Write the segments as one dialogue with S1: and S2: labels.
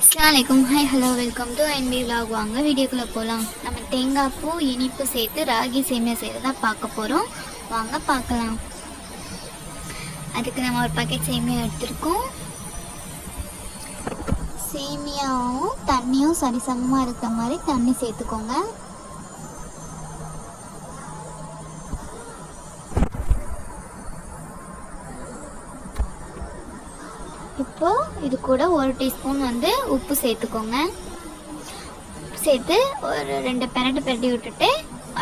S1: அஸ்லாமலைக்கும் hi hello welcome to N P vlog வாங்க வீடியோக்குள்ளே போகலாம் நம்ம தேங்காய் பூ இனிப்பு சேர்த்து ராகி சேமியா செய்கிறதா பார்க்க போகிறோம் வாங்க பார்க்கலாம். அதுக்கு நம்ம ஒரு பாக்கெட் சேமியா எடுத்திருக்கோம். சேமியாவும் தண்ணியும் சரிசமமாக இருக்கிற மாதிரி தண்ணி சேர்த்துக்கோங்க. இப்போ இது கூட ஒரு டீஸ்பூன் வந்து உப்பு சேர்த்துக்கோங்க. சேர்த்து ஒரு ரெண்டு பெரட்டு பெரட்டி விட்டுட்டு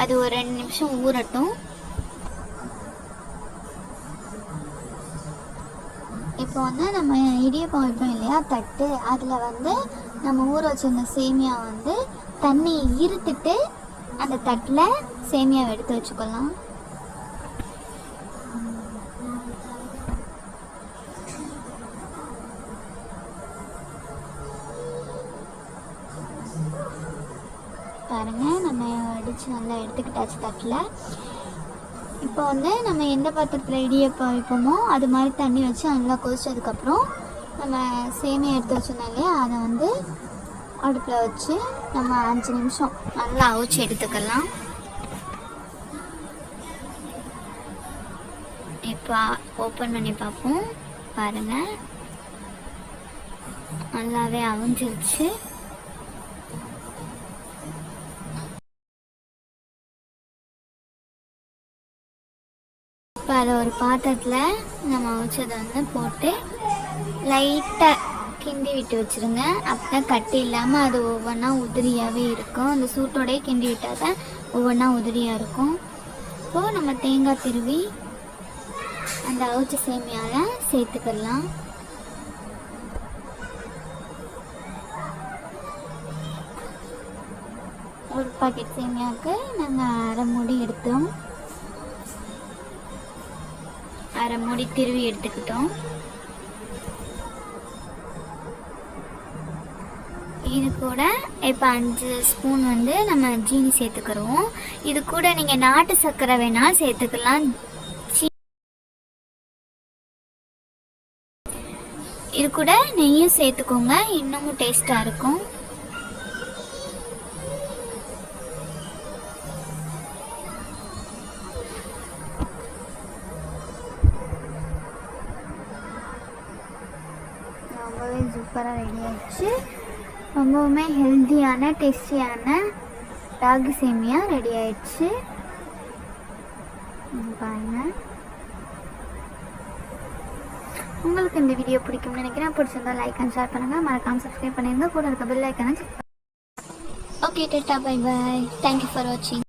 S1: அது ஒரு ரெண்டு நிமிஷம் ஊறட்டும். இப்போ வந்து நம்ம இடியப்பம் வைப்போம் இல்லையா தட்டு. அதில் வந்து நம்ம ஊற வச்சிருந்த சேமியா வந்து தண்ணி இருத்துட்டு அந்த தட்டில் சேமியாவை எடுத்து வச்சுக்கலாம். பாருங்க. நம்ம அடித்து நல்லா எடுத்துக்கிட்டாச்சு தட்டில். இப்போ வந்து நம்ம எந்த பாத்திரத்தில் இடியப்பம் வைப்போமோ அது மாதிரி தண்ணி வச்சு நல்லா கொதிச்சதுக்கப்புறம் நம்ம சேமியா எடுத்து வச்சிருந்தோம் இல்லையா? அதை வந்து அடுப்பில் வச்சு நம்ம அஞ்சு நிமிஷம் நல்லா அவிச்சு எடுத்துக்கலாம். இப்போ ஓப்பன் பண்ணி பார்ப்போம். பாருங்கள் நல்லாவே அவிஞ்சிருச்சு. இப்போ அதை ஒரு பாத்திரத்தில் நம்ம வச்சதை வந்து போட்டு லைட்டாக கிண்டி விட்டு வச்சுருங்க. அப்போ கட்டி இல்லாமல் அது ஒவ்வொன்றா உதிரியாகவே இருக்கும். அந்த சூட்டோடய கிண்டி விட்டால் தான் ஒவ்வொன்றா உதிரியாக இருக்கும். இப்போது நம்ம தேங்காய் திருவி அந்த அவிச்ச சேமியாவில் சேர்த்துக்கலாம். ஒரு பாக்கெட் சேமியாவுக்கு நாங்கள் அரை மூடி எடுத்தோம். அரை மூடி திருவி எடுத்துக்கிட்டோம். இது கூட இப்போ அஞ்சு ஸ்பூன் வந்து நம்ம ஜீனி சேர்த்துக்கிறோம். இது கூட நீங்கள் நாட்டு சர்க்கரை வேணால் சேர்த்துக்கலாம். சீ- இது கூட நெய்யும் சேர்த்துக்கோங்க. இன்னமும் டேஸ்ட்டாக இருக்கும். ரொம்பவே சூப்பராக ரெடி ஆயிடுச்சு. ரொம்பவுமே ஹெல்த்தியான டேஸ்டியான ராகி சேமியா ரெடி ஆயிடுச்சு. இங்க பாருங்க. உங்களுக்கு இந்த வீடியோ பிடிக்கும்னு நினைக்கிறேன். பிடிச்சிருந்தா லைக் அண்ட் ஷேர் பண்ணுங்கள் மறக்காம சப்ஸ்கிரைப் பண்ணிருங்க. கூட இருக்க பெல் ஐக்கான okay data bye bye thank you for வாட்சிங்